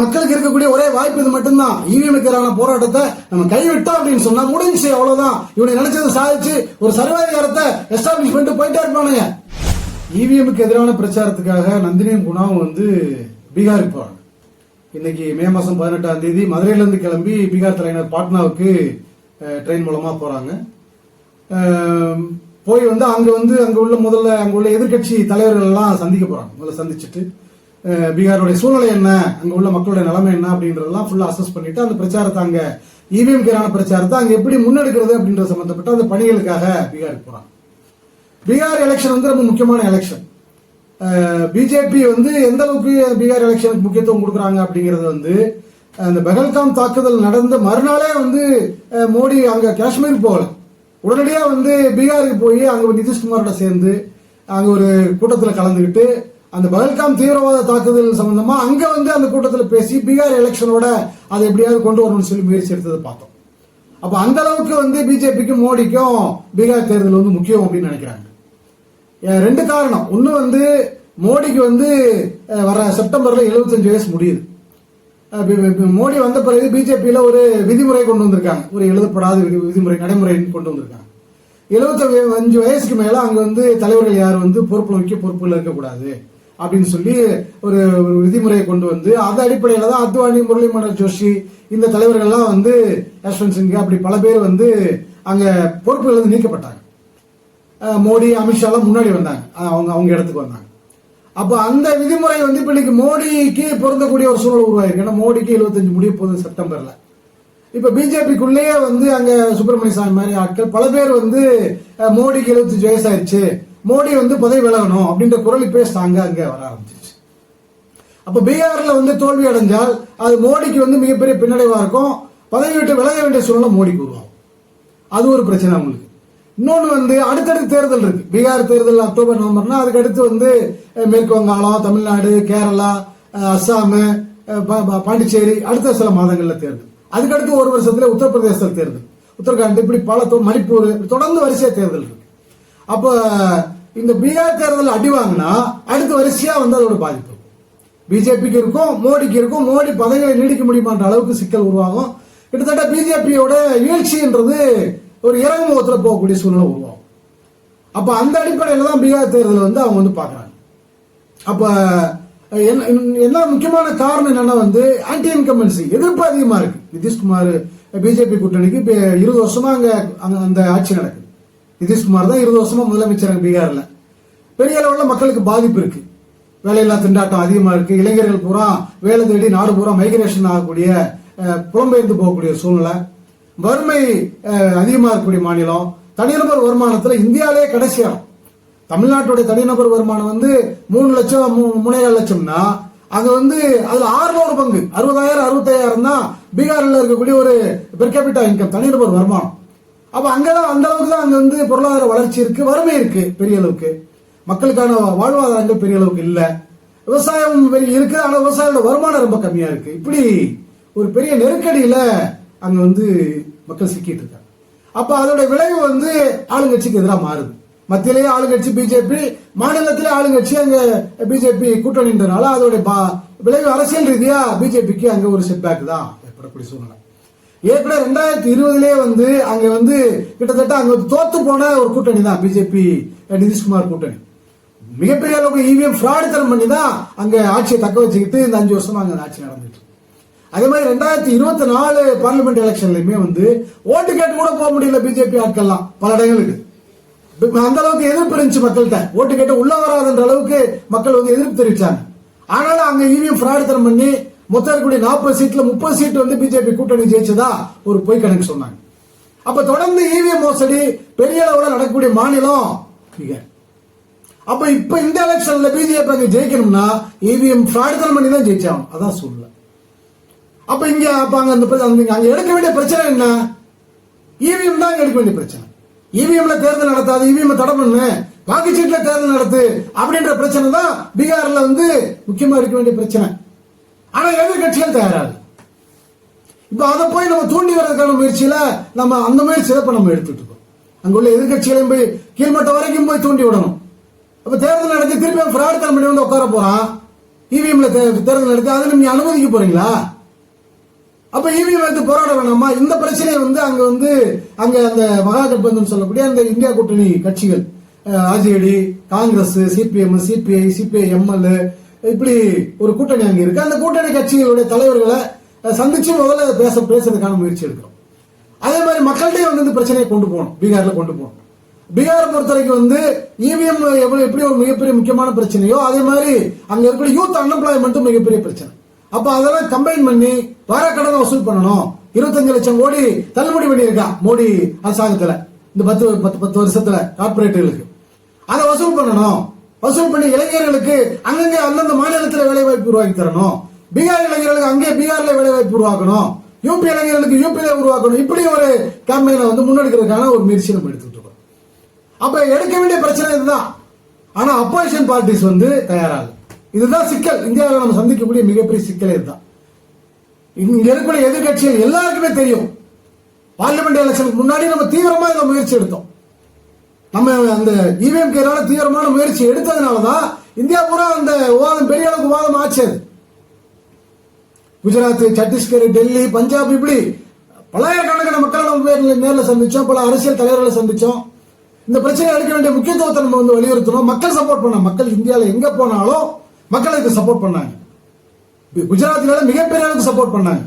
மக்களுக்கு இருக்கக்கூடிய ஒரே வாய்ப்பு இது மட்டும்தான். இவிஎம்க்கு எதிரான போராட்டத்தை நம்ம கைவிட்டோம் அப்படின்னு சொன்னா முடிஞ்சு அவ்வளவுதான். இவனை நினைச்சதை சாதிச்சு ஒரு சர்வாதிகாரத்தை எஸ்டாப்ளிஷ் பண்ணிட்டு போயிட்டே இருப்பானுங்க. இவிஎம்க்கு எதிரான பிரச்சாரத்துக்காக நந்தினியும் குணாவும் வந்து பீகாருக்கு போறாங்க. இன்னைக்கு மே மாசம் பதினெட்டாம் தேதி மதுரையில இருந்து கிளம்பி பீகார் தலைநகர் பாட்னாவுக்கு ட்ரெயின் மூலமா போறாங்க. போய் வந்து அங்க வந்து அங்க உள்ள முதல்ல அங்க உள்ள எதிர்க்கட்சி தலைவர்கள் எல்லாம் சந்திக்க போறாங்க. முதல்ல சந்திச்சுட்டு பீகாருடைய சூழ்நிலை என்ன? அங்க உள்ள மக்களுடைய நிலைமை என்ன அப்படின்றதெல்லாம் ஃபுல்லா அசஸ் பண்ணிட்டு அந்த பிரச்சாரத்தை அங்க இவிஎம் பிரச்சாரத்தை அங்க எப்படி முன்னெடுக்கிறது அப்படின்ற சம்பந்தப்பட்ட அந்த பணிகளுக்காக பீகாருக்கு போறாங்க. பீகார் எலெக்ஷன் வந்து ரொம்ப முக்கியமான எலெக்ஷன் பிஜேபி வந்து எந்த அளவுக்கு பீகார் எலெக்ஷனுக்கு முக்கியத்துவம் கொடுக்குறாங்க அப்படிங்கறது வந்து அந்த பெஹல்காம் தாக்குதல் நடந்த மறுநாளே வந்து மோடி அங்க காஷ்மீர் போகல. உடனடியாக வந்து பீகாருக்கு போய் அங்க நிதிஷ்குமாரோட சேர்ந்து அங்க ஒரு கூட்டத்தில் கலந்துக்கிட்டு அந்த பகல்காம் தீவிரவாத தாக்குதல் சம்பந்தமா அங்க வந்து அந்த கூட்டத்தில் பேசி பீகார் எலெக்ஷனோட அதை எப்படியாவது கொண்டு வரணும்னு சொல்லி முயற்சி எடுத்ததை பார்த்தோம். அப்ப அந்த அளவுக்கு வந்து பிஜேபிக்கும் மோடிக்கும் பீகார் தேர்தல் வந்து முக்கியம் அப்படின்னு நினைக்கிறாங்க. ரெண்டு காரணம். ஒன்னு வந்து மோடிக்கு வந்து வர செப்டம்பர்ல 75 வயசு முடியுது. மோடி வந்த பிறகு பிஜேபியில ஒரு விதிமுறை கொண்டு வந்திருக்காங்க. ஒரு எழுதப்படாத விதி- விதிமுறை நடைமுறை கொண்டு வந்திருக்காங்க. 75 அஞ்சு வயசுக்கு மேல அங்க வந்து தலைவர்கள் யாரும் வந்து பொறுப்புல முக்கிய பொறுப்புல இருக்கக்கூடாது. அப்படின்னு சொல்லி ஒரு ஒரு விதிமுறையை கொண்டு வந்து அது அடிப்படையில் தான் அத்வானி முரளி மன்னர் ஜோஷி இந்த தலைவர்கள்லாம் வந்து யஷ்வந்த் சிங் அப்படி பல பேர் வந்து அங்கே பொறுப்புகள் நீக்கப்பட்டாங்க. மோடி அமித்ஷாலாம் முன்னாடி வந்தாங்க. அவங்க அவங்க இடத்துக்கு வந்தாங்க. அப்போ அந்த விதிமுறை வந்து இப்போ இன்னைக்கு மோடிக்கு பொருந்தக்கூடிய ஒரு சூழல் உருவாயிருக்கு. ஏன்னா மோடிக்கு 75 முடிய போகுது செப்டம்பரில். இப்போ பிஜேபிக்குள்ளேயே வந்து அங்கே சுப்பிரமணிய சாமி மாதிரி ஆட்கள் பல பேர் வந்து மோடிக்கு 75 வயசாயிருச்சு. மோடி வந்து பதவி விலகணும் அப்படின்ற குரல் இப்பே அங்கே அங்கே வர ஆரம்பிச்சிருச்சு. அப்போ பீகாரில் வந்து தோல்வி அடைஞ்சால் அது மோடிக்கு வந்து மிகப்பெரிய பின்னடைவாக இருக்கும். பதவி விட்டு விலக வேண்டிய சூழ்நிலை மோடிக்கு உருவாகும். அது ஒரு பிரச்சனை அவங்களுக்கு. இன்னொன்று வந்து அடுத்தடுத்து தேர்தல் இருக்கு. பீகார் தேர்தல் அக்டோபர் நவம்பர்னா அதுக்கு அடுத்து வந்து மேற்கு வங்காளம் தமிழ்நாடு கேரளா அஸ்ஸாம் பா- பாண்டிச்சேரி அடுத்த சில மாதங்களில் தேர்தல். அதுக்கடுத்து ஒரு வருஷத்துல உத்தரப்பிரதேசத்தில் தேர்தல். உத்தரகாண்ட் இப்படி பல மணிப்பூர் தொடர்ந்து வரிசையாக தேர்தல் இருக்கு. அப்போ இந்த பீகார் தேர்தல் அடி வாங்கினா அடுத்த வரிசையா வந்து அதோட பாதிப்பு. பிஜேபிக்கு இருக்கும் மோடிக்கு இருக்கும். மோடி பதவிகளை நீடிக்க முடியுமான்ற அளவுக்கு சிக்கல் உருவாகும். கிட்டத்தட்ட பிஜேபியோட வீழ்ச்சின்றது ஒரு இறங்குமுகத்தில் போகக்கூடிய சூழ்நிலை உருவாகும். அப்போ அந்த அடிப்படையில் தான் பீகார் தேர்தல் வந்து அவங்க வந்து பார்க்குறாங்க. அப்போ என்ன என்ன முக்கியமான காரணம் என்னன்னா வந்து ஆன்டி இன்கம்பன்சி எதிர்ப்பு அதிகமாக இருக்கு. நிதிஷ்குமார் பிஜேபி கூட்டணிக்கு இப்போ இருபது வருஷமா அங்கே அங்கே அந்த ஆட்சி நடக்குது. நிதிஷ்குமார் தான் இருபது வருஷமா முதலமைச்சர் பீகார்ல. பெரிய அளவில் மக்களுக்கு பாதிப்பு இருக்கு. வேலையில்லா திண்டாட்டம் அதிகமா இருக்கு. இளைஞர்கள் பூரா வேலை தேடி நாடு பூரா மைக்ரேஷன் ஆகக்கூடிய புலம்பெயர்ந்து போகக்கூடிய சூழ்நிலை. வறுமை அதிகமா இருக்கக்கூடிய மாநிலம். தனிநபர் வருமானத்துல இந்தியாவிலே கடைசியாகும் தமிழ்நாட்டுடைய தனிநபர் வருமானம் வந்து மூணு லட்சம் மூ- மூணேகால் லட்சம்னா அது வந்து அதுல ஆறுநூறு பங்கு. அறுபதாயிரம் அறுபத்தாயிரம் தான் பீகார்ல இருக்கக்கூடிய ஒரு பெர்கேபிட்டா இன்கம் தனிநபர் வருமானம். அப்ப அங்கதான் அந்த அளவுக்கு தான் அங்க வந்து பொருளாதார வளர்ச்சி இருக்கு வறுமை இருக்கு பெரிய அளவுக்கு. மக்களுக்கான வாழ்வாதாரங்கள் பெரிய அளவுக்கு இல்லை. விவசாயம் பெரிய இருக்குது ஆனால் விவசாயியோட வருமானம் ரொம்ப கம்மியா இருக்கு. இப்படி ஒரு பெரிய நெருக்கடியில அங்க வந்து மக்கள் சிக்கிட்டு இருக்காங்க. அப்ப அதோட விளைவு வந்து ஆளுங்கட்சிக்கு எதிராக மாறுது. மத்தியிலேயே ஆளுங்கட்சி பிஜேபி மாநிலத்திலே ஆளுங்கட்சி அங்க பிஜேபி கூட்டணின்றனால அதோட பா- விளைவு அரசியல் ரீதியா பிஜேபிக்கு அங்க ஒரு செட்பேக் தான். ஏற்படக்கூடிய சூழ்நிலை. ஏற்கனவே ரெண்டாயிரத்தி இருபதுலேயே வந்து அங்க வந்து கிட்டத்தட்ட அங்க தோத்து போன ஒரு கூட்டணி தான் பிஜேபி நிதிஷ்குமார் கூட்டணி. மிகப்பெரிய அளவுக்கு இவிஎம் ஃப்ராடுத்தனம் பண்ணி தான் அங்க ஆட்சியை தக்க வச்சுக்கிட்டு இந்த அஞ்சு வருஷமா அங்க ஆட்சி நடந்துட்டு. அதே மாதிரி ரெண்டாயிரத்தி இருபத்தி நாலு பார்லிமெண்ட் எலெக்ஷன்லயுமே வந்து ஓட்டு கேட்டு கூட போக முடியல பிஜேபி ஆட்கள்லாம் பல இடங்களுக்கு. அந்த அளவுக்கு எதிர்ப்பு இருந்துச்சு மக்கள்கிட்ட. ஓட்டு கேட்டு உள்ள வராதுன்ற அளவுக்கு மக்கள் வந்து எதிர்ப்பு தெரிவிச்சாங்க. ஆனாலும் அங்க இவிஎம் ஃப்ராடுத்தனம் பண்ணி மொத்தம் இருக்கக்கூடிய நாற்பது சீட்ல முப்பது சீட் வந்து பிஜேபி கூட்டணி ஜெயிச்சதா ஒரு பொய் கணக்கு சொன்னாங்க. அப்ப தொடர்ந்து இவிஎம் மோசடி பெரிய அளவில் நடக்கக்கூடிய மாநிலம் அப்ப இப்ப இந்த எலெக்ஷன்ல பிஜேபி அங்க ஜெயிக்கணும்னா இவிஎம் ஃப்ராடுத்தனம் பண்ணி தான் ஜெயிச்சாங்க அதான் சொல்ல அப்ப இங்க அப்ப அங்க அந்த அந்த- அங்க எடுக்க வேண்டிய பிரச்சனை என்ன? இவிஎம் தான் எடுக்க வேண்டிய பிரச்சனை. இவிஎம்ல தேர்தல் நடத்தாது இவிஎம் தடை பண்ணு வாக்குச்சீட்டுல தேர்தல் நடத்து அப்படின்ற பிரச்சனை தான் பீகார்ல வந்து முக்கியமா இருக்க வேண்டிய பிரச்சனை. ஆனா எதிர்கட்சிகள் தயாராக இப்ப அதை போய் நம்ம தூண்டி வர்றதுக்கான முயற்சியில நம்ம அந்த முயற்சியில இப்ப நம்ம எடுத்துட்டு இருக்கோம். அங்குள்ள எதிர்கட்சிகளையும் போய் கீழ்மட்ட வரைக்கும் போய் தூண்டி விடணும். அப்ப தேர்தல் நடத்தி திருப்பி ஃபிராட் கம்பெனி வந்து உட்கார போறான். இவிஎம்ல தேர்தல் நடத்தி அதை நீங்க அனுமதிக்க போறீங்களா? அப்ப இவிஎம் எடுத்து போராட வேணாமா? இந்த பிரச்சனையை வந்து அங்க வந்து அங்க அந்த மகாகட்பந்தன் சொல்லக்கூடிய அந்த இந்தியா கூட்டணி கட்சிகள் RJD Congress CPM CPI CPI MLA இப்படி ஒரு கூட்டணி அங்கே இருக்கு. அந்த கூட்டணி கட்சிகளுடைய தலைவர்களை சந்திச்சு முதல்ல பேச பேசுறதுக்கான முயற்சி எடுக்கிறோம். அதே மாதிரி மக்கள்கிட்டயே வந்து இந்த பிரச்சனையை கொண்டு போகணும். பீகார்ல கொண்டு போகணும். பீகாரை பொறுத்த வரைக்கும் வந்து இவிஎம் எப்படி ஒரு மிகப்பெரிய முக்கியமான பிரச்சனையோ அதே மாதிரி அங்க இருக்கிற யூத் அன்எம்ப்ளாய்மெண்ட்டும் மிகப்பெரிய பிரச்சனை. அப்ப அதெல்லாம் கம்பைன் பண்ணி வர கடனை வசூல் பண்ணணும். இருபத்தஞ்சு லட்சம் கோடி தள்ளுபடி பண்ணியிருக்கான் மோடி அரசாங்கத்துல. இந்த பத்து பத்து பத்து வருஷத்துல கார்பரேட்டுகளுக்கு அதை வசூல் பண்ணணும். வசூல் பண்ணி இளைஞர்களுக்கு அங்கங்கே அந்தந்த மாநிலத்தில் வேலை வாய்ப்பு உருவாக்கி தரணும். பீகார் இளைஞர்களுக்கு அங்கே பீகார்ல வேலை வாய்ப்பு உருவாக்கணும். யூபி இளைஞர்களுக்கு யூபியில உருவாக்கணும். இப்படி ஒரு கேம்பெயினை வந்து முன்னெடுக்கிறதுக்கான ஒரு முயற்சி நம்ம எடுத்துட்டு இருக்கோம் அப்ப எடுக்க வேண்டிய பிரச்சனை இதுதான். ஆனா அப்போசிஷன் பார்ட்டிஸ் வந்து தயாராக இதுதான் சிக்கல். இந்தியாவில் நம்ம சந்திக்கக்கூடிய மிகப்பெரிய சிக்கல் இதுதான். இங்க இருக்கக்கூடிய எதிர்கட்சிகள் எல்லாருக்குமே தெரியும். பார்லிமெண்ட் எலெக்ஷனுக்கு முன்னாடி நம்ம தீவிரமா இந்த முயற்சி எடுத்தோம். நம்ம அந்த இவிஎம் தீவிரமான முயற்சி எடுத்ததுனால தான் இந்தியா பூரா அந்த விவாதம் பெரிய அளவுக்கு விவாதம் ஆச்சு குஜராத் சத்தீஸ்கர் டெல்லி பஞ்சாப் இப்படி பல்லாயிரக்கணக்கான மக்களை நம்ம நேர்ல- சந்திச்சோம் பல அரசியல் தலைவர்களை சந்திச்சோம். இந்த பிரச்சனை எடுக்க வேண்டிய முக்கியத்துவத்தை நம்ம வந்து வலியுறுத்தணும் மக்கள் சப்போர்ட் பண்ண மக்கள் இந்தியாவில் எங்க போனாலும் மக்கள் இதுக்கு சப்போர்ட் பண்ணாங்க. குஜராத்ல மிகப்பெரிய அளவுக்கு சப்போர்ட் பண்ணாங்க.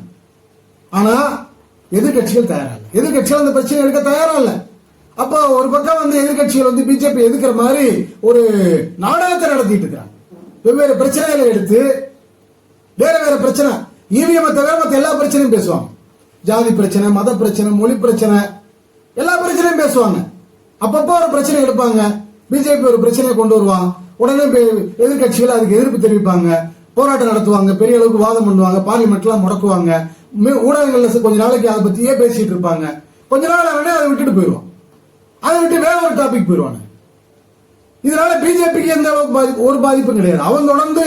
ஆனா எதிர்கட்சிகள் தயாரா இல்லை. எதிர்கட்சிகள் அந்த பிரச்சனை எடுக்க தயாரா இல்லை. அப்போ ஒரு பக்கம் வந்து எதிர்கட்சிகள் வந்து பிஜேபி எதிர்க்கிற மாதிரி ஒரு நாடகத்தை நடத்திட்டு இருக்கிறாங்க வெவ்வேறு பிரச்சனைகளை எடுத்து வேற வேற பிரச்சனை. இவிஎம் தவிர மற்ற எல்லா பிரச்சனையும் பேசுவாங்க. ஜாதி பிரச்சனை மத பிரச்சனை மொழி பிரச்சனை எல்லா பிரச்சனையும் பேசுவாங்க. அப்பப்போ ஒரு பிரச்சனை எடுப்பாங்க. பிஜேபி ஒரு பிரச்சனையை கொண்டு வருவான். உடனே எதிர்கட்சிகள் எதிர்க்கட்சிகள் அதுக்கு எதிர்ப்பு தெரிவிப்பாங்க. போராட்டம் நடத்துவாங்க. பெரிய அளவுக்கு வாதம் பண்ணுவாங்க. பார்லிமெண்ட்லாம் முடக்குவாங்க. ஊடகங்கள்ல கொஞ்ச நாளைக்கு அதை பத்தியே பேசிட்டு இருப்பாங்க. கொஞ்ச நாள் அதை விட்டுட்டு போயிடுவோம் அதை விட்டு வேற ஒரு டாபிக் போயிடுவாங்க இதனால பிஜேபிக்கு எந்த அளவுக்கு பாதிப்பு ஒரு பாதிப்பும் கிடையாது. அவன் தொடர்ந்து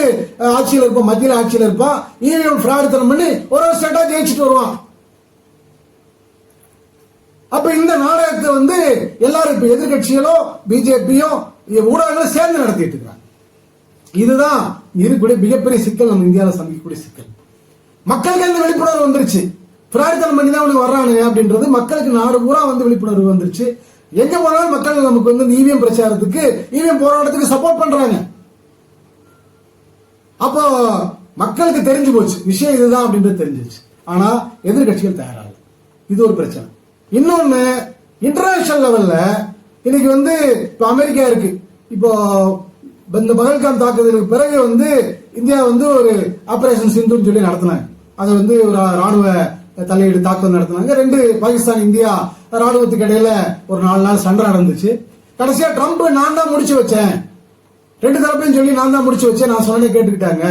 ஆட்சியில் இருப்பான் மத்தியில் ஆட்சியில் இருப்பான். இவிஎம் ஃபிராடுத்தனம் பண்ணி ஒரு ஒரு ஸ்டேட்டா ஜெயிச்சுட்டு வருவான். அப்ப இந்த நாடகத்தை வந்து எல்லாரும் இப்ப எதிர்கட்சிகளும் பிஜேபியும் ஊடகங்களும் சேர்ந்து நடத்திட்டு இருக்காங்க. இதுதான் இருக்கக்கூடிய மிகப்பெரிய சிக்கல் நம்ம இந்தியாவில் சந்திக்கக்கூடிய சிக்கல். மக்களுக்கு இந்த விழிப்புணர்வு வந்துருச்சு? பிரார்த்தனை பண்ணி தான் அவனுக்கு வர்றானுங்க அப்படின்றது மக்களுக்கு நாடு பூரா வந்து விழிப்புணர்வு வந்துருச்சு. எங்க போனாலும் மக்கள் நமக்கு வந்து இவிஎம் பிரச்சாரத்துக்கு இவிஎம் போராட்டத்துக்கு சப்போர்ட் பண்றாங்க. அப்போ மக்களுக்கு தெரிஞ்சு போச்சு. விஷயம் இதுதான் அப்படின்றது தெரிஞ்சிச்சு ஆனா எதிர்கட்சிகள் தயாராகல. இது ஒரு பிரச்சனை. இன்னொன்னு இன்டர்நேஷனல் லெவல்ல இன்னைக்கு வந்து இப்போ அமெரிக்கா இருக்கு. இப்போ இந்த பகல்காம் தாக்குதலுக்கு பிறகு வந்து இந்தியா வந்து ஒரு ஆபரேஷன் சிந்துன்னு சொல்லி நடத்தினாங்க. அது வந்து ஒரு ராணுவ தலையீடு தாக்குதல் நடத்தினாங்க. ரெண்டு பாகிஸ்தான் இந்தியா ராணுவத்துக்கு இடையில ஒரு நாலு நாள் சண்டை நடந்துச்சு. கடைசியா ட்ரம்ப் நான் தான் முடிச்சு வச்சேன். ரெண்டு தரப்பையும் சொல்லி நான் தான் முடிச்சு வச்சேன். நான் சொன்னே கேட்டுக்கிட்டாங்க.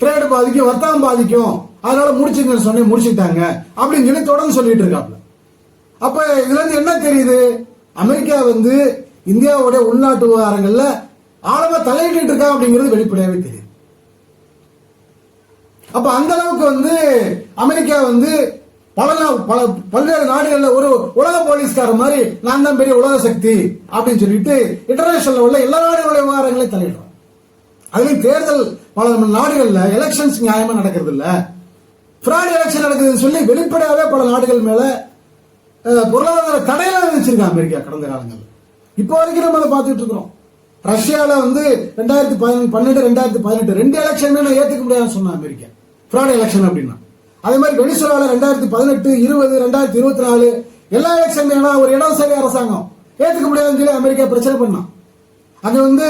ட்ரேடு பாதிக்கும் வர்த்தகம் பாதிக்கும். அதனால முடிச்சுங்கன்னு சொன்னே முடிச்சுட்டாங்க அப்படின்னு சொல்லி தொடர்ந்து சொல்லிட்டு இருக்காப்ல. அப்ப இதுல இருந்து என்ன தெரியுது? அமெரிக்கா வந்து இந்தியாவுடைய உள்நாட்டு விவகாரங்கள்ல ஆழமா தலையிட்டு இருக்கா அப்படிங்கிறது வெளிப்படையாவே தெரியுது. அப்ப அந்த அளவுக்கு வந்து அமெரிக்கா வந்து பல பல பல்வேறு நாடுகள்ல ஒரு உலக போலீஸ்கார மாதிரி நான் தான் பெரிய உலக சக்தி அப்படின்னு சொல்லிட்டு இன்டர்நேஷனல் உள்ள எல்லா நாடுகளுடைய விவகாரங்களையும் தலையிடுறோம். அதுலேயும் தேர்தல் பல நாடுகள்ல எலெக்ஷன்ஸ் நியாயமா நடக்கிறது இல்ல ஃப்ராட் எலெக்ஷன் நடக்குதுன்னு சொல்லி வெளிப்படையாவே பல நாடுகள் மேல பொருளாதார தடையெல்லாம் வச்சிருக்காங்க அமெரிக்கா கடந்த காலங்கள் இப்போ வரைக்கும் நம்ம அதை பார்த்துட்டு இருக்கிறோம். ரஷ்யாவில் வந்து ரெண்டாயிரத்தி பன்னெண்டு ரெண்டாயிரத்தி பதினெட்டு ரெண்டு எலெக்ஷனுமே நான் ஏற்றுக்க முடியாதுன்னு சொன்னேன் அமெரிக்கா. ஃப்ராட் எலெக்ஷன் அப்படின்னா. அதே மாதிரி வெனிசுலால ரெண்டாயிரத்தி பதினெட்டு இருபது ரெண்டாயிரத்தி இருபத்தி நாலு எல்லா எலெக்ஷன் ஒரு இடதுசாரி அரசாங்கம். ஏற்றுக்க முடியாதுன்னு சொல்லி அமெரிக்கா பிரச்சனை பண்ணான் அங்கே வந்து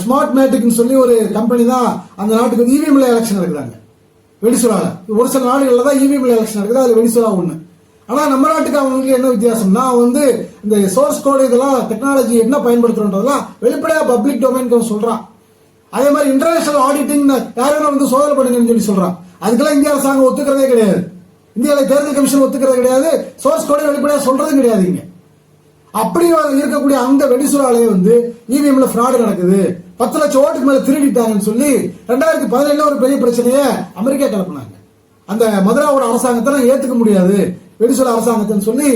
ஸ்மார்ட் மேட்டிக்னு சொல்லி ஒரு கம்பெனி தான் அந்த நாட்டுக்கு வந்து இவிஎம்ல எலெக்ஷன் நடக்கிறாங்க. வெனிசுலால. ஒரு சில நாடுகளில் தான் இவிஎம்ல எலெக்ஷன் நடக்குது அது வெனிசுலா ஒன்று ஆனால் நம்ம நாட்டுக்கு அவங்களுக்கு என்ன வித்தியாசம்னா அவன் வந்து இந்த சோர்ஸ் கோடு இதெல்லாம் டெக்னாலஜி என்ன பயன்படுத்துறோன்றதெல்லாம் வெளிப்படையாக பப்ளிக் டொமைன் சொல்கிறான் அதே மாதிரி இன்டர்நேஷனல் ஆடிட்டிங் யார் வேணா வந்து சோதனை பண்ணுங்கன்னு சொல்லி சொல்றான். அதுக்கெல்லாம் இந்திய அரசாங்கம் ஒத்துக்கிறதே கிடையாது. இந்தியாவில் தேர்தல் கமிஷன் ஒத்துக்கிறது கிடையாது. சோர்ஸ் கோடை வெளிப்படையாக சொல்றதும் கிடையாது இங்க. அப்படி இருக்கக்கூடிய அந்த வெடிசுராலே வந்து இவிஎம்ல ஃப்ராடு நடக்குது. பத்து லட்சம் ஓட்டுக்கு மேல திருடிட்டாங்கன்னு சொல்லி ரெண்டாயிரத்தி பதினேழுல ஒரு பெரிய பிரச்சனையை அமெரிக்கா கிளப்பினாங்க. அந்த மதுராவோட அரசாங்கத்தை நான் ஏத்துக்க முடியாது. வெடிசுரா அரசாங்கத்தைன்னு சொல்லி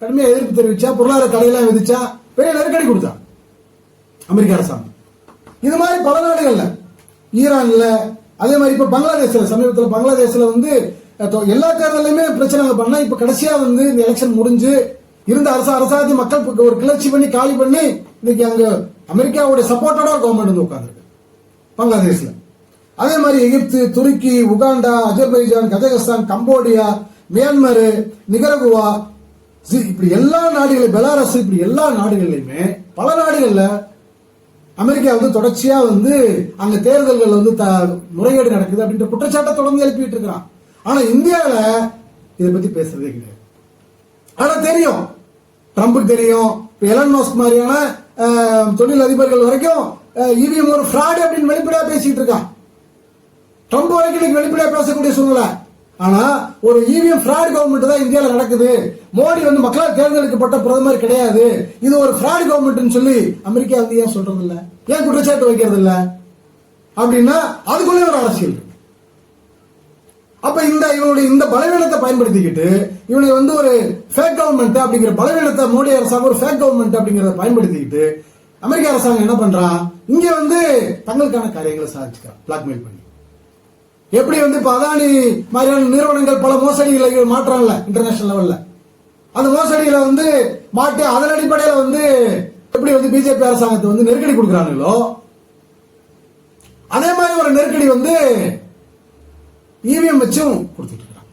கடுமையா எதிர்ப்பு தெரிவிச்சா பொருளாதார தடையெல்லாம் விதிச்சா பெரிய நெருக்கடி கொடுத்தா அமெரிக்க அரசாங்கம். இது மாதிரி பல நாடுகளில் ஈரானில் அதே மாதிரி இப்போ பங்களாதேஷில் சமீபத்தில் பங்களாதேஷில் வந்து எல்லா தேர்தலையுமே பிரச்சனை பண்ணால் இப்போ கடைசியாக வந்து இந்த எலெக்ஷன் முடிஞ்சு இருந்த அரசு அரசாதி மக்கள் ஒரு கிளர்ச்சி பண்ணி காலி பண்ணி இன்னைக்கு அங்கே அமெரிக்காவுடைய சப்போர்ட்டோட கவர்மெண்ட் வந்து உட்காந்துருக்கு பங்களாதேஷில். அதே மாதிரி எகிப்து துருக்கி Uganda Azerbaijan Kazakhstan Cambodia Myanmar Nicaragua C- இப்படி எல்லா நாடுகளும் பெலாரஸ் இப்படி எல்லா நாடுகள்லையுமே பல நாடுகளில் அமெரிக்கா வந்து தொடர்ச்சியா வந்து அங்க தேர்தல்கள் வந்து த- முறைகேடு நடக்குது அப்படின்ற குற்றச்சாட்டை தொடர்ந்து எழுப்பிட்டு இருக்கிறான். ஆனா இந்தியாவில இதை பத்தி பேசுறதே கிடையாது. ஆனா தெரியும். ட்ரம்புக்கு தெரியும். எலன் மோஸ்க் மாதிரியான தொழில் அதிபர்கள் வரைக்கும் இவிஎம் ஒரு ஃப்ராடு அப்படின்னு வெளிப்படையா பேசிட்டு இருக்கான். ட்ரம்ப் வரைக்கும் இன்னைக்கு வெளிப்படையா பேசக்கூடிய சூழ்நிலை. ஆனா ஒரு இவிஎம் ஃப்ராட் கவர்மெண்ட் தான் இந்தியாவில் நடக்குது. மோடி வந்து மக்களால் தேர்ந்தெடுக்கப்பட்ட பிரதமர் கிடையாது. இது ஒரு ஃப்ராட் கவர்மெண்ட்னு சொல்லி அமெரிக்கா வந்து ஏன் சொல்றது இல்ல ஏன் குற்றச்சாட்டு வைக்கிறது இல்ல அப்படின்னா அதுக்குள்ளே ஒரு அரசியல். அப்ப இந்த இவனுடைய இந்த பலவீனத்தை பயன்படுத்திக்கிட்டு இவனை வந்து ஒரு ஃபேக் கவர்மெண்ட் அப்படிங்கிற பலவீனத்தை மோடி அரசாங்கம் ஒரு ஃபேக் கவர்மெண்ட் அப்படிங்கிறத பயன்படுத்திக்கிட்டு அமெரிக்க அரசாங்கம் என்ன பண்றான் இங்க வந்து தங்களுக்கான காரியங்களை சாதிச்சுக்கிறான். பிளாக்மெயில் பண்ணி. எப்படி வந்து இப்ப அதானி மாதிரியான நிறுவனங்கள் பல மோசடிகளை மாற்றாங்கல்ல இன்டர்நேஷனல் லெவல்ல அந்த மோசடிகளை வந்து மாட்டி அதன் அடிப்படையில வந்து எப்படி வந்து பிஜேபி அரசாங்கத்தை வந்து நெருக்கடி கொடுக்குறாங்களோ அதே மாதிரி ஒரு நெருக்கடி வந்து இவிஎம் வச்சும் கொடுத்துட்டு இருக்காங்க.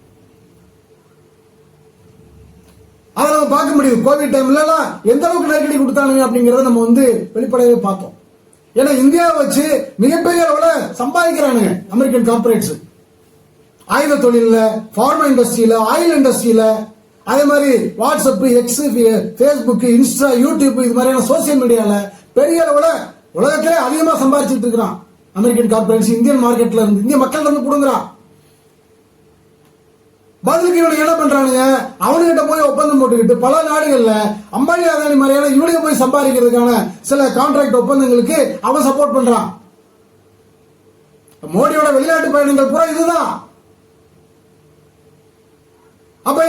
அதை நம்ம பார்க்க முடியுது. கோவிட் டைம்ல எல்லாம் எந்த அளவுக்கு நெருக்கடி கொடுத்தானுங்க அப்படிங்கறத நம்ம வந்து வெளிப்படையாவே பார்த்தோம். ஏன்னா இந்தியாவை வச்சு மிகப்பெரிய அளவில் சம்பாதிக்கிறானுங்க அமெரிக்கன் கார்பரேட்ஸ் ஆயுத தொழிலில் ஃபார்மா இண்டஸ்ட்ரியில ஆயில் இண்டஸ்ட்ரியில அதே மாதிரி WhatsApp X Facebook Insta YouTube இது மாதிரியான சோசியல் மீடியால பெரிய அளவில் உலகத்திலே அதிகமாக சம்பாதிச்சிட்டு இருக்கிறான். அமெரிக்கன் கார்பரேட்ஸ் இந்தியன் மார்க்கெட்ல இருந்து இந்திய மக்கள் இருந்து கொடுங்குறான். பதிலுக்கு இவனுக்கு என்ன பண்றானுங்க? அவனுகிட்ட போய் ஒப்பந்தம் போட்டுக்கிட்டு பல நாடுகள்ல அம்பானி அதானி மாதிரியான இவனுக்கு போய் சம்பாதிக்கிறதுக்கான சில கான்ட்ராக்ட் ஒப்பந்தங்களுக்கு அவன் சப்போர்ட் பண்றான். மோடியோட வெளிநாட்டு பயணங்கள் பூரா இதுதான். அப்ப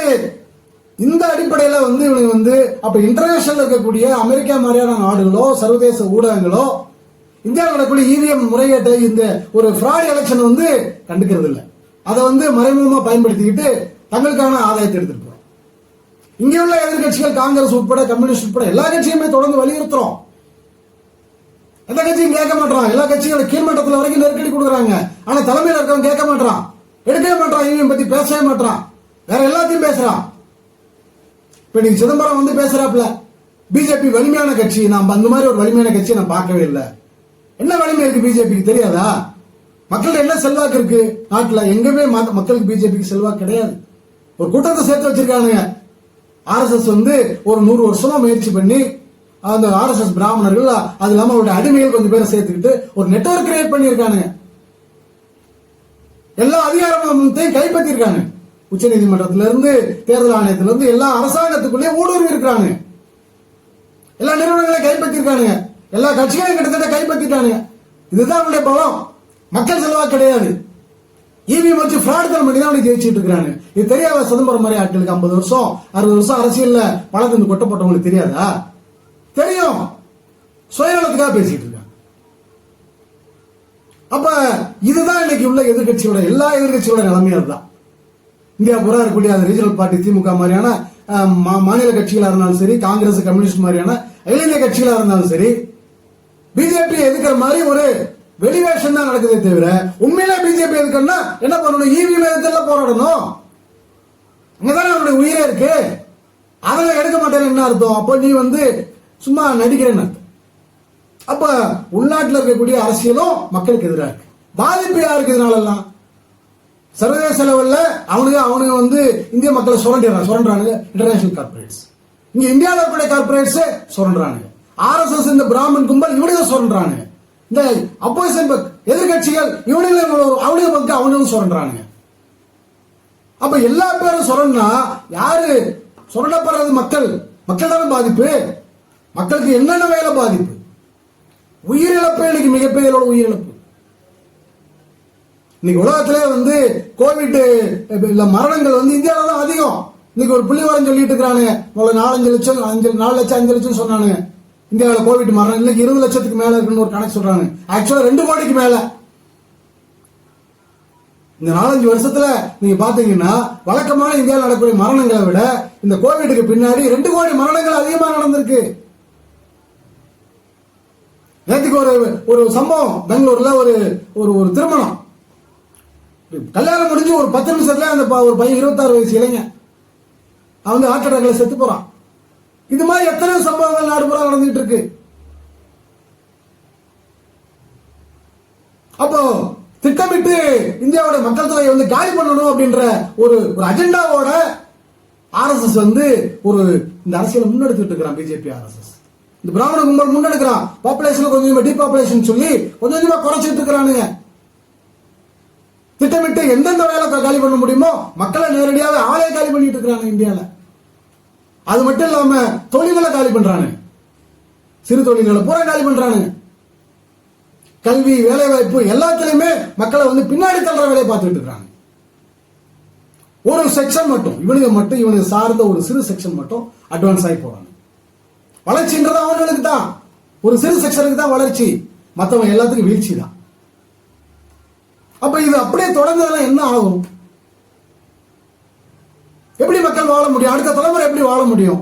இந்த அடிப்படையில வந்து இவனுக்கு வந்து அப்ப இன்டர்நேஷனல் இருக்கக்கூடிய அமெரிக்கா மாதிரியான நாடுகளோ சர்வதேச ஊடகங்களோ இந்தியாவில் நடக்கக்கூடிய இவிஎம் முறைகேட்டை இந்த ஒரு ஃப்ராட் எலெக்ஷன் வந்து கண்டுக்கிறது இல்லை அதை வந்து மறைமுகமாக பயன்படுத்திக்கிட்டு தங்களுக்கான ஆதாயத்தை எடுத்துட்டு போறோம். இங்கே உள்ள எதிர்கட்சிகள் காங்கிரஸ் உட்பட கம்யூனிஸ்ட் உட்பட எல்லா கட்சியுமே தொடர்ந்து வலியுறுத்துறோம். எந்த கட்சியும் கேட்க மாட்டான் எல்லா கட்சிகளும் கீழ்மட்டத்தில் வரைக்கும் நெருக்கடி கொடுக்குறாங்க. ஆனா தலைமையில இருக்கவன் கேட்க மாட்டான் எடுக்கவே மாட்டான் இவன் பத்தி பேசவே மாட்டான் வேற எல்லாத்தையும் பேசுறான். இப்ப நீங்க சிதம்பரம் வந்து பேசுறாப்ல பிஜேபி வலிமையான கட்சி. நான் அந்த மாதிரி ஒரு வலிமையான கட்சியை நான் பார்க்கவே இல்லை. என்ன வலிமை இருக்கு பிஜேபிக்கு? தெரியாதா? மக்கள் என்ன செல்வாக்கு இருக்கு? நாட்டுல எங்கேயுமே மக்களுக்கு பிஜேபிக்கு செல்வாக்கு கிடையாது. ஒரு கூட்டத்தை சேர்த்து வச்சிருக்கானுங்க. ஆர்எஸ்எஸ் வந்து ஒரு நூறு வருஷமா முயற்சி பண்ணி அந்த ஆர்எஸ்எஸ் பிராமணர்கள் அது இல்லாம அவருடைய அடிமைகள் கொஞ்சம் பேரை சேர்த்துக்கிட்டு ஒரு நெட்வொர்க் கிரியேட் பண்ணியிருக்கானுங்க. எல்லா அதிகாரத்தையும் கைப்பற்றிருக்காங்க உச்ச நீதிமன்றத்தில இருந்து தேர்தல் ஆணையத்தில இருந்து எல்லா அரசாங்கத்துக்குள்ளேயே ஊடுருவி இருக்கிறாங்க எல்லா நிறுவனங்களையும் கைப்பற்றிருக்கானுங்க எல்லா கட்சிகளையும் கிட்டத்தட்ட கைப்பற்றிட்டானுங்க. இதுதான் அவருடைய பலம். மக்கள் செலவா கிடையாது. இவிஎம் வச்சு ஃப்ராட் தான் பண்ணி தான் அவனுக்கு ஜெயிச்சுட்டு இருக்கிறாங்க இது தெரியாத? சிதம்பரம் மாதிரி ஆட்களுக்கு ஐம்பது வருஷம் அறுபது வருஷம் அரசியல்ல பழக்கம் கொட்டப்பட்டவங்களுக்கு தெரியாதா? தெரியும். சுயநலத்துக்காக பேசிட்டு இருக்காங்க அப்ப இதுதான் இன்னைக்கு உள்ள எதிர்கட்சியோட எல்லா எதிர்கட்சியோட நிலைமையும் அதுதான். இந்தியா பூரா இருக்கக்கூடிய அந்த ரீஜனல் பார்ட்டி திமுக மாதிரியான மா- மாநில கட்சிகளாக இருந்தாலும் சரி காங்கிரஸ் கம்யூனிஸ்ட் மாதிரியான எல்இ கட்சிகளாக இருந்தாலும் சரி பிஜேபி எதிர்க்கிற மாதிரி ஒரு வெளிவேஷம் தான் நடக்குதே தவிர உண்மையில பிஜேபி எதுக்குன்னா என்ன பண்ணணும்? இவிஎம் எதிர்த்தெல்லாம் போராடணும். அங்கதானே அவனுடைய உயிரே இருக்கு. அதெல்லாம் எடுக்க மாட்டேன்னு என்ன அர்த்தம்? அப்போ நீ வந்து சும்மா நடிக்கிறேன்னு அர்த்தம். அப்ப உள்நாட்டில் இருக்கக்கூடிய அரசியலும் மக்களுக்கு எதிராக இருக்கு. பாதிப்பு யாருக்கு இதனாலெல்லாம் சர்வதேச லெவல்ல அவனுங்க அவனுங்க வந்து இந்திய மக்களை சுரண்டிடுறாங்க. சுரண்டுறானுங்க இன்டர்நேஷனல் கார்பரேட்ஸ் இங்க இந்தியாவில் இருக்கக்கூடிய கார்பரேட்ஸ் சுரண்டுறானுங்க. ஆர்எஸ்எஸ் இந்த பிராமன் கும்பல் இவனுங்க சுரண்டுறானுங்க. இந்த அப்போசிஷன் எதிர்கட்சிகள் இவனுங்களை அவனுங்க பங்கு அவனுங்களும் சுரண்டுறானுங்க. அப்ப எல்லா பேரும் சுரண்டா யாரு? சுரண்டப்படுறது மக்கள். மக்களிடம் பாதிப்பு? மக்களுக்கு என்னென்ன வேலை பாதிப்பு? உயிரிழப்பு இன்னைக்கு மிகப்பெரிய அளவு உயிரிழப்பு. இன்னைக்கு உலகத்திலே வந்து கோவிட் மரணங்கள் வந்து இந்தியாவில தான் அதிகம். இன்னைக்கு ஒரு புள்ளிவரம் சொல்லிட்டு இருக்கிறானுங்க. நாலஞ்சு லட்சம் அஞ்சு நாலு லட்சம் அஞ்சு லட்சம் சொன்னானுங்க. இந்தியாவில் கோவிட் மரணம் இன்னைக்கு இருபது லட்சத்துக்கு மேல இருக்குன்னு ஒரு கணக்கு சொல்றாங்க. ஆக்சுவலா ரெண்டு கோடிக்கு மேல. இந்த நாலஞ்சு வருஷத்துல நீங்க பாத்தீங்கன்னா வழக்கமான இந்தியாவில் நடக்கூடிய மரணங்களை விட இந்த கோவிடுக்கு பின்னாடி ரெண்டு கோடி மரணங்கள் அதிகமா நடந்திருக்கு. நேற்றுக்கு ஒரு ஒரு சம்பவம். பெங்களூர்ல ஒரு ஒரு ஒரு திருமணம். கல்யாணம் முடிஞ்சு ஒரு பத்து நிமிஷத்துல அந்த ப- ஒரு பையன் இருபத்தாறு வயசு இளைஞன். அவன் வந்து ஹார்ட் அட்டாக்ல செத்து போறான். இது மாதிரி எத்தனை சம்பவங்கள் நாடு புறம் நடந்துட்டு இருக்கு அப்போ திட்டமிட்டு இந்தியாவோட மக்கள் தொகையை வந்து காலி பண்ணணும் அப்படின்ற ஒரு ஒரு அஜெண்டாவோட ஆர்எஸ்எஸ் வந்து ஒரு இந்த அரசியலை முன்னெடுத்துட்டு இருக்கிறான் பிஜேபி ஆர்எஸ்எஸ் இந்த பிராமண கும்பல் முன்னெடுக்கிறான். பாப்புலேஷன் கொஞ்சம் டீபாப்புலேஷன் சொல்லி கொஞ்சம் கொஞ்சமா குறைச்சிட்டு இருக்கிறானுங்க. திட்டமிட்டு எந்தெந்த வேலை காலி பண்ண முடியுமோ மக்களை நேரடியாக ஆளே காலி பண்ணிட்டு இருக்கிறாங்க இந்தியாவில் அது மட்டும் இல்லாம தொழில்களை காலி பண்றானு. சிறு தொழில்களை பூரா காலி பண்றானுங்க கல்வி வேலை வாய்ப்பு எல்லாத்துலயுமே மக்களை வந்து பின்னாடி தள்ளுற வேலையை பார்த்துட்டு இருக்காங்க. ஒரு செக்ஷன் மட்டும் இவனுங்க மட்டும் இவனுக்கு சார்ந்த ஒரு சிறு செக்ஷன் மட்டும் அட்வான்ஸ் ஆகி போறாங்க. வளர்ச்சின்றது அவங்களுக்கு தான். ஒரு சிறு செக்ஷனுக்கு தான் வளர்ச்சி. மற்றவங்க எல்லாத்துக்கும் வீழ்ச்சி தான் அப்ப இது அப்படியே தொடர்ந்ததுனா என்ன ஆகும்? எப்படி மக்கள் வாழ முடியும்? அடுத்த தலைமுறை எப்படி வாழ முடியும்?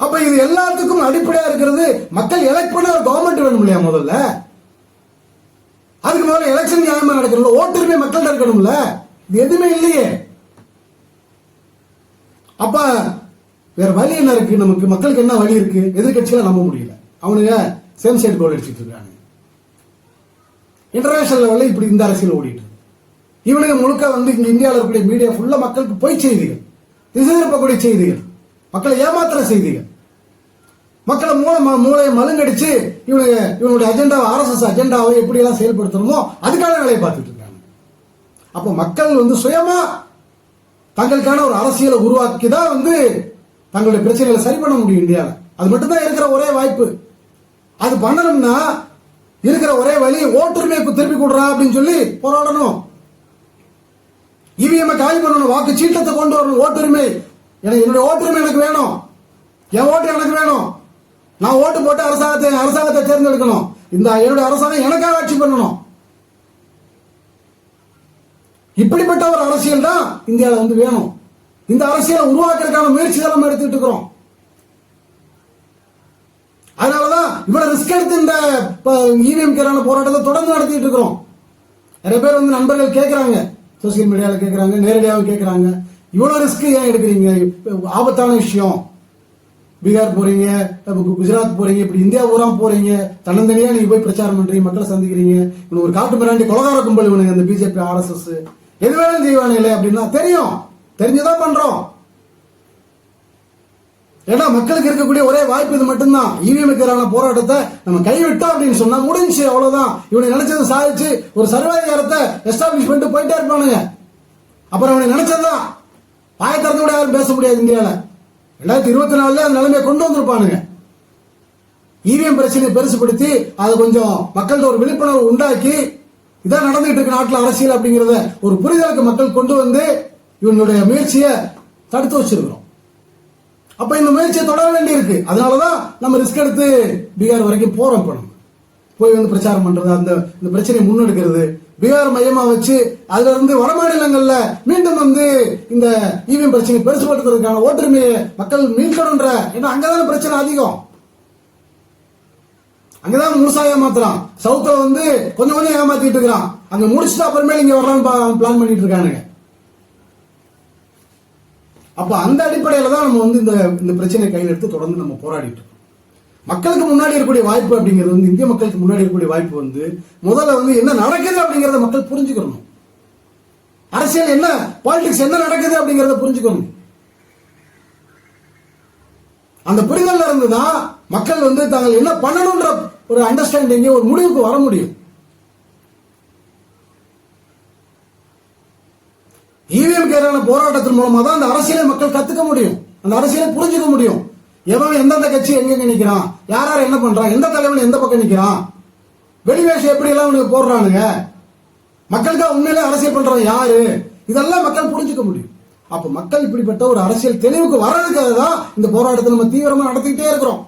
அப்ப இது எல்லாத்துக்கும் அடிப்படையா இருக்கிறது மக்கள் எலெக்ட் பண்ண ஒரு கவர்மெண்ட் வேணும் இல்லையா முதல்ல? அதுக்கு முதல்ல எலெக்ஷன் நியாயமா நடக்கணும்ல? ஓட்டுரிமை மக்கள் இருக்கணும்ல? இது எதுவுமே இல்லையே. அப்ப வேற வழி என்ன இருக்கு? நமக்கு மக்களுக்கு என்ன வழி இருக்கு? எதிர்கட்சியில நம்ப முடியல. அவனுங்க சேம் சைடு கோல் அடிச்சுட்டு இருக்காங்க இன்டர்நேஷனல் லெவலில் இப்படி இந்த அரசியல் ஓடிட்டு இருக்கு இவனுங்க முழுக்க வந்து இங்க இந்தியாவில் இருக்கக்கூடிய மீடியா ஃபுல்லா மக்களுக்கு போய் செய்திகள் திசை திருப்பக்கூடிய செய்திகள் மக்களை ஏமாத்துற செய்திகள். மக்களை மூளை ம- மூளையை மழுங்கடிச்சு இவனுங்க இவனுடைய அஜெண்டாவை ஆர்எஸ்எஸ் அஜெண்டாவை எப்படி எல்லாம் செயல்படுத்தணுமோ அதுக்கான வேலையை பார்த்துட்டு இருக்காங்க. அப்போ மக்கள் வந்து சுயமா தங்களுக்கான ஒரு அரசியலை உருவாக்கி தான் வந்து தங்களுடைய பிரச்சனைகளை சரி பண்ண முடியும் இந்தியாவில் அது மட்டும்தான் இருக்கிற ஒரே வாய்ப்பு. அது பண்ணணும்னா இருக்கிற ஒரே வழி ஓட்டுரிமையை திருப்பி கொடுறா அப்படின்னு சொல்லி போராடணும். இவிஎம் காலி பண்ணணும் வாக்கு சீட்டத்தை கொண்டு வரணும் ஓட்டுரிமை. எனக்கு என்னுடைய ஓட்டுரிமை எனக்கு வேணும். என் ஓட்டு எனக்கு வேணும். நான் ஓட்டு போட்டு அரசாங்கத்தை அரசாங்கத்தை தேர்ந்தெடுக்கணும். இந்த என்னுடைய அரசாங்கம் எனக்காக ஆட்சி பண்ணணும். இப்படிப்பட்ட ஒரு அரசியல் தான் இந்தியாவில் வந்து வேணும். இந்த அரசியலை உருவாக்குறதுக்கான முயற்சிகளை நம்ம எடுத்துட்டு இருக்கிறோம். அதனாலதான் இவ்வளவு ரிஸ்க் எடுத்து இந்த இவிஎம் கேரான போராட்டத்தை தொடர்ந்து நடத்திட்டு இருக்கிறோம். நிறைய பேர் வந்து நண்பர்கள் கேட்கிறாங்க சோசியல் மீடியாவில் கேட்குறாங்க நேரடியாகவும் கேட்குறாங்க இவ்வளோ ரிஸ்க் ஏன் எடுக்கிறீங்க? ஆபத்தான விஷயம். பீகார் போறீங்க அப்ப குஜராத் போறீங்க இப்படி இந்தியா பூரா போறீங்க. தன்னந்தனியா நீங்க போய் பிரச்சாரம் பண்றீங்க மக்களை சந்திக்கிறீங்க. இவனு ஒரு காட்டு மிராண்டி கொலகார கும்பல் இவனுங்க இந்த பிஜேபி ஆர்எஸ்எஸ் எது வேணாலும் செய்வானுங்களே அப்படின்னா தெரியும். தெரிஞ்சுதான் பண்றோம். ஏன்னா மக்களுக்கு இருக்கக்கூடிய ஒரே வாய்ப்பு இது மட்டும்தான். இவிஎம் எதிரான போராட்டத்தை நம்ம கைவிட்டோம் அப்படின்னு சொன்னா முடிஞ்சு அவ்வளவுதான். இவனை நினைச்சதை சாதிச்சு ஒரு சர்வாதிகாரத்தை எஸ்டாப்ளிஷ் பண்ணிட்டு போயிட்டே இருப்பானுங்க. அப்புறம் அவனை நினைச்சதுதான். வாய கூட யாரும் பேச முடியாது இந்தியால. ரெண்டாயிரத்தி இருபத்தி நாலுல அந்த நிலைமையை கொண்டு வந்திருப்பானுங்க. இவிஎம் பிரச்சனையை பெருசுபடுத்தி அதை கொஞ்சம் மக்கள்கிட்ட ஒரு விழிப்புணர்வு உண்டாக்கி இதான் நடந்துகிட்டு இருக்கு நாட்டில் அரசியல் அப்படிங்கிறத ஒரு புரிதலுக்கு மக்கள் கொண்டு வந்து இவங்களுடைய முயற்சியை தடுத்து வச்சிருக்கிறோம். அப்ப இந்த முயற்சியை தொடர வேண்டி இருக்கு அதனாலதான் நம்ம ரிஸ்க் எடுத்து பீகார் வரைக்கும் போறோம் இப்ப நம்ம. போய் வந்து பிரச்சாரம் பண்றது அந்த இந்த பிரச்சனையை முன்னெடுக்கிறது. பீகார் மையமா வச்சு அதுல இருந்து வட மாநிலங்கள்ல மீண்டும் வந்து இந்த இவிஎம் பிரச்சனை பெருசுபடுத்துறதுக்கான ஓட்டுரிமையை மக்கள் மீட்கணும்ன்ற ஏன்னா அங்கதான பிரச்சனை அதிகம். அங்கதான் முழுசா ஏமாத்துறான் சவுத்துல வந்து கொஞ்சம் கொஞ்சம் ஏமாத்திட்டு இருக்கிறான். அங்க முடிச்சுட்டு அப்புறமே இங்க வரலாம்னு பிளான் பண்ணிட்டு இருக்கானுங்க. அப்போ அந்த அடிப்படையில் தான் நம்ம வந்து இந்த இந்த பிரச்சனையை கையில் எடுத்து தொடர்ந்து நம்ம போராடிட்டு இருக்கோம். மக்களுக்கு முன்னாடி இருக்கக்கூடிய வாய்ப்பு அப்படிங்கிறது வந்து இந்திய மக்களுக்கு முன்னாடி இருக்கக்கூடிய வாய்ப்பு வந்து முதல்ல வந்து என்ன நடக்குது அப்படிங்கிறத மக்கள் புரிஞ்சுக்கணும். அரசியல் என்ன பாலிடிக்ஸ் என்ன நடக்குது அப்படிங்கிறத புரிஞ்சுக்கணும். அந்த புரிதல்ல இருந்து தான் மக்கள் வந்து தாங்கள் என்ன பண்ணணும்ன்ற ஒரு அண்டர்ஸ்டாண்டிங்கே ஒரு முடிவுக்கு வர முடியும். இவிஎம் கேரான போராட்டத்தின் மூலமா தான் அந்த அரசியலை மக்கள் கத்துக்க முடியும். அந்த அரசியலை புரிஞ்சுக்க முடியும். எவன் எந்தெந்த கட்சி எங்கெங்க நிக்கிறான் யார் யார் என்ன பண்றான் எந்த தலைவன் எந்த பக்கம் நிக்கிறான் வெளிவேஷம் எப்படி எல்லாம் உனக்கு போடுறானுங்க? மக்களுக்காக உண்மையிலே அரசியல் பண்றவன் யாரு? இதெல்லாம் மக்கள் புரிஞ்சுக்க முடியும். அப்ப மக்கள் இப்படிப்பட்ட ஒரு அரசியல் தெளிவுக்கு வர்றதுக்காக தான் இந்த போராட்டத்தை நம்ம தீவிரமா நடத்திக்கிட்டே இருக்கிறோம்.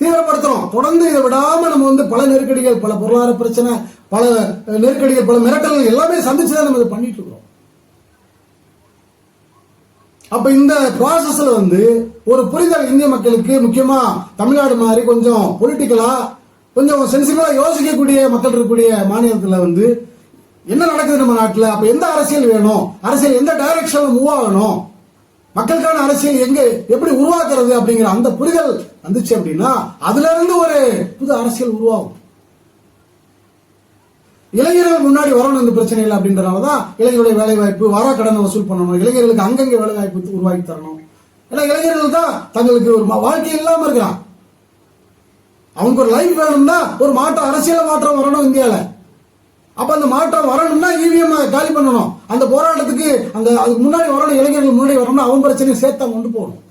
தீவிரப்படுத்துறோம். தொடர்ந்து இதை விடாம நம்ம வந்து பல நெருக்கடிகள் பல பொருளாதார பிரச்சனை பல நெருக்கடிகள் பல மிரட்டல்கள் எல்லாமே சந்திச்சு தான் நம்ம இதை பண்ணிட்டு இருக்கிறோம். அப்ப இந்த ப்ராசஸ்ல வந்து ஒரு புரிதல் இந்திய மக்களுக்கு முக்கியமா தமிழ்நாடு மாதிரி கொஞ்சம் பொலிட்டிக்கலா கொஞ்சம் சென்சிபிளா யோசிக்கக்கூடிய மக்கள் இருக்கக்கூடிய மாநிலத்துல வந்து என்ன நடக்குது நம்ம நாட்டில்? அப்ப எந்த அரசியல் வேணும்? அரசியல் எந்த டைரக்ஷன்ல மூவ் ஆகணும்? மக்களுக்கான அரசியல் எங்க எப்படி உருவாக்குறது அப்படிங்கிற அந்த புரிதல் வந்துச்சு அப்படின்னா அதுல இருந்து ஒரு புது அரசியல் உருவாகும். இளைஞர்கள் முன்னாடி வரணும் இந்த பிரச்சனை இல்லை அப்படின்றனால தான் இளைஞருடைய வேலை வாய்ப்பு வர கடனை வசூல் பண்ணணும். இளைஞர்களுக்கு அங்கங்கே வேலை வாய்ப்பு உருவாக்கி தரணும். ஏன்னா இளைஞர்கள் தான் தங்களுக்கு ஒரு வாழ்க்கை இல்லாம இருக்கிறான் அவனுக்கு ஒரு லைஃப் வேணும்னா ஒரு மாற்றம் அரசியல மாற்றம் வரணும் இந்தியால. அப்ப அந்த மாற்றம் வரணும்னா இவிஎம் காலி பண்ணணும். அந்த போராட்டத்துக்கு அந்த அதுக்கு முன்னாடி வரணும் இளைஞர்கள் முன்னாடி வரணும்னா அவன் பிரச்சனையை சேர்த்தா கொண்டு போகணும்.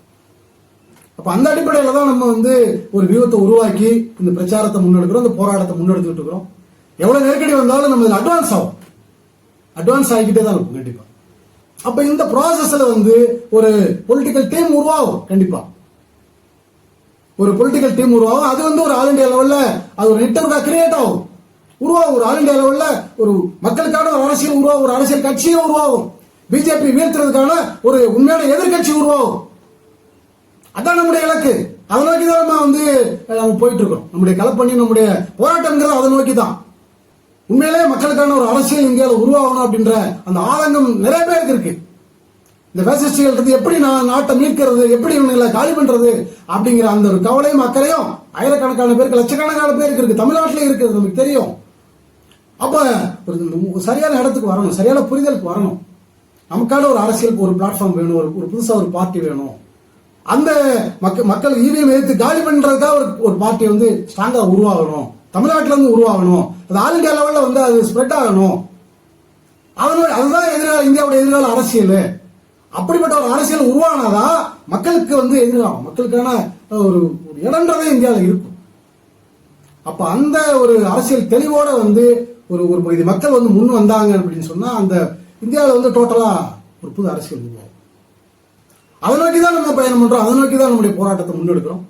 அப்ப அந்த அடிப்படையில தான் நம்ம வந்து ஒரு வியூகத்தை உருவாக்கி இந்த பிரச்சாரத்தை முன்னெடுக்கிறோம் இந்த போராட்டத்தை முன்னெடுத்துட்டு இருக்கிறோம். எவ்வளவு நெருக்கடி வந்தாலும் நம்ம அட்வான்ஸ் ஆகும். அட்வான்ஸ் ஆகிக்கிட்டே தான் இருக்கும் கண்டிப்பா. அப்ப இந்த ப்ராசஸ்ல வந்து ஒரு பொலிட்டிக்கல் டீம் உருவாகும் கண்டிப்பா. ஒரு பொலிட்டிக்கல் டீம் உருவாகும். அது வந்து ஒரு ஆல் இந்தியா லெவல்ல அது ஒரு நெட்வொர்க்கா கிரியேட் ஆகும். உருவாகும் ஒரு ஆல் இந்தியா லெவல்ல ஒரு மக்களுக்கான ஒரு அரசியல் உருவாகும் ஒரு அரசியல் கட்சியும் உருவாகும். பிஜேபி வீழ்த்துறதுக்கான ஒரு உண்மையான எதிர்க்கட்சி உருவாகும். அதான் நம்முடைய இலக்கு. அதை நோக்கி தான் நம்ம வந்து நம்ம போயிட்டு இருக்கோம் நம்முடைய களப்பணி நம்முடைய போராட்டம்ங்கிறது அதை நோக்கி தான். உண்மையிலே மக்களுக்கான ஒரு அரசியல் இந்தியாவில் உருவாகணும் அப்படின்ற அந்த ஆதங்கம் நிறைய பேருக்கு இருக்கு. இந்த பேசிஸ்டுகள் இருந்து எப்படி நான் நாட்டை மீட்கிறது எப்படி இவங்களை காலி பண்றது அப்படிங்கிற அந்த ஒரு கவலையும் அக்கறையும் ஆயிரக்கணக்கான பேருக்கு லட்சக்கணக்கான பேருக்கு இருக்கு. தமிழ்நாட்டிலே இருக்குது நமக்கு தெரியும். அப்ப ஒரு சரியான இடத்துக்கு வரணும் சரியான புரிதலுக்கு வரணும். நமக்கான ஒரு அரசியல் ஒரு பிளாட்ஃபார்ம் வேணும் ஒரு ஒரு புதுசா ஒரு பார்ட்டி வேணும். அந்த மக்கள் மக்கள் இவிஎம் எடுத்து காலி பண்றதுக்காக ஒரு ஒரு பார்ட்டி வந்து ஸ்ட்ராங்கா உருவாகணும். தமிழ்நாட்டிலேருந்து உருவாகணும். அது ஆல் இந்தியா லெவலில் வந்து அது ஸ்ப்ரெட் ஆகணும். அதனால அதுதான் எதிர்கால இந்தியாவுடைய எதிர்கால அரசியல். அப்படிப்பட்ட ஒரு அரசியல் உருவானாதான் மக்களுக்கு வந்து எதிராகும். மக்களுக்கான ஒரு இடன்றதே இந்தியாவில் இருக்கும். அப்ப அந்த ஒரு அரசியல் தெளிவோட வந்து ஒரு ஒரு பகுதி மக்கள் வந்து முன் வந்தாங்க அப்படின்னு சொன்னா அந்த இந்தியாவில் வந்து டோட்டலா ஒரு புது அரசியல் உருவாகும். அதை நோக்கி தான் நம்ம பயணம் பண்றோம். அதை நோக்கி தான் நம்முடைய போராட்டத்தை முன்னெடுக்கிறோம்.